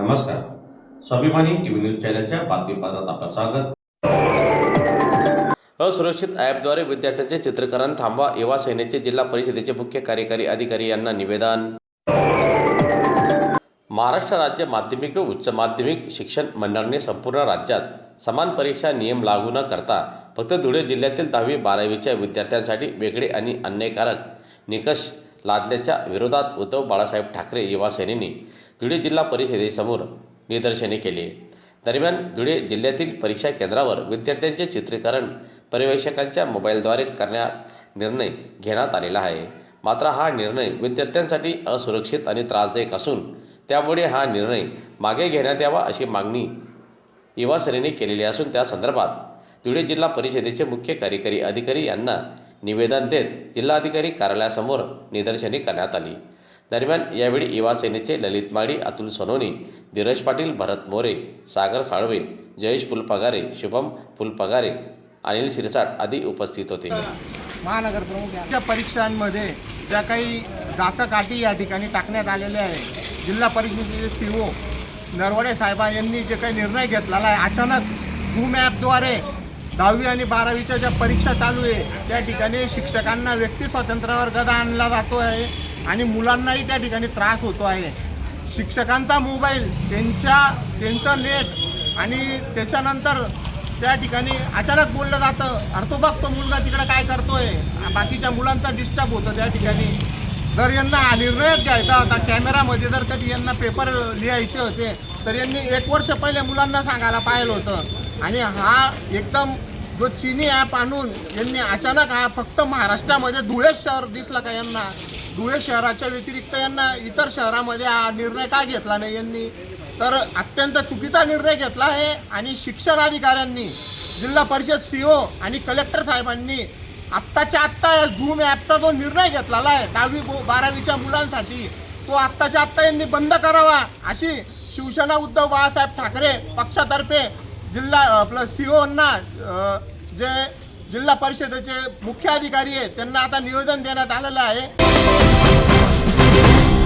नमस्कार. स्वाभिमानी TV news चॅनलच्या बातमीपत्रात आपलं स्वागत. असुरक्षित ॲपद्वारे विद्यार्थ्यांचे चित्रीकरण थांबवा युवा सेनेचे जिल्हा परिषदेचे मुख्य कार्यकारी अधिकारी यांना निवेदन. महाराष्ट्र राज्य माध्यमिक व उच्च माध्यमिक शिक्षण मंडळाने संपूर्ण राज्यात समान परीक्षा नियम लागू न करता फक्त धुळे जिल्ह्यातील दहावी बारावीच्या विद्यार्थ्यांसाठी वेगळे आणि अन्यायकारक निकष लादल्याच्या विरोधात उद्धव बाळासाहेब ठाकरे युवा सेनेने धुळे जिल्हा परिषदेसमोर निदर्शने केली. दरम्यान धुळे जिल्ह्यातील परीक्षा केंद्रावर विद्यार्थ्यांचे चित्रीकरण पर्यवेक्षकांच्या मोबाईलद्वारे करण्यात निर्णय घेण्यात आलेला आहे. मात्र हा निर्णय विद्यार्थ्यांसाठी असुरक्षित आणि त्रासदायक असून त्यामुळे हा निर्णय मागे घेण्यात यावा अशी मागणी युवासेनेने केलेली असून त्या संदर्भात धुळे जिल्हा परिषदेचे मुख्य कार्यकारी अधिकारी यांना निवेदन देत जिल्हाधिकारी कार्यालयासमोर निदर्शने करण्यात आली. दरम्यान यावेळी युवा सेनेचे ललित माळी अतुल सोनोनी धीरज पाटील भरत मोरे सागर साळवे जयेश फुलपगारे शुभम फुलपगारे अनिल शिरसाट आदी उपस्थित होते. महानगर प्रमुख परीक्षांमध्ये ज्या काही जाचकाठी या ठिकाणी टाकण्यात आलेल्या आहे जिल्हा परिषदेचे सी ओ नरवडे साहेबा यांनी जे काही निर्णय घेतलेला आहे अचानक झूम ॲपद्वारे दहावी आणि बारावीच्या ज्या परीक्षा चालू आहे त्या ठिकाणी शिक्षकांना व्यक्ती स्वातंत्र्यावर गदा आणला जातो आहे आणि मुलांनाही त्या ठिकाणी त्रास होतो आहे. शिक्षकांचा मोबाईल त्यांच्या त्यांचं नेट आणि त्याच्यानंतर त्या ठिकाणी अचानक बोललं जातं अरे तो बघ तो मुलगा तिकडं काय करतोय? बाकीच्या मुलांचा डिस्टर्ब होतं त्या ठिकाणी. जर यांना निर्णयच घ्यायचा होता कॅमेरामध्ये जर कधी यांना पेपर लिहायचे होते तर यांनी एक वर्ष पहिले मुलांना सांगायला पाहिलं होतं. आणि हा एकदम जो चिनी ॲप आणून यांनी अचानक हा फक्त महाराष्ट्रामध्ये धुळे शहर दिसला का यांना? धुळे शहराच्या व्यतिरिक्त यांना इतर शहरामध्ये हा निर्णय का घेतला नाही यांनी? तर अत्यंत चुकीचा निर्णय घेतला आहे आणि शिक्षणाधिकाऱ्यांनी जिल्हा परिषद सी ओ आणि कलेक्टर साहेबांनी आत्ताच्या आत्ता या झूम ॲपचा जो निर्णय घेतलेला आहे दहावी बो- बारावीच्या मुलांसाठी तो आत्ताच्या आत्ता यांनी बंद करावा अशी शिवसेना उद्धव बाळासाहेब ठाकरे पक्षातर्फे जिल्हा आपलं सी ओना जे जिल्हा परिषदेचे मुख्य अधिकारी आहेत त्यांना आता निवेदन देण्यात आलेलं आहे.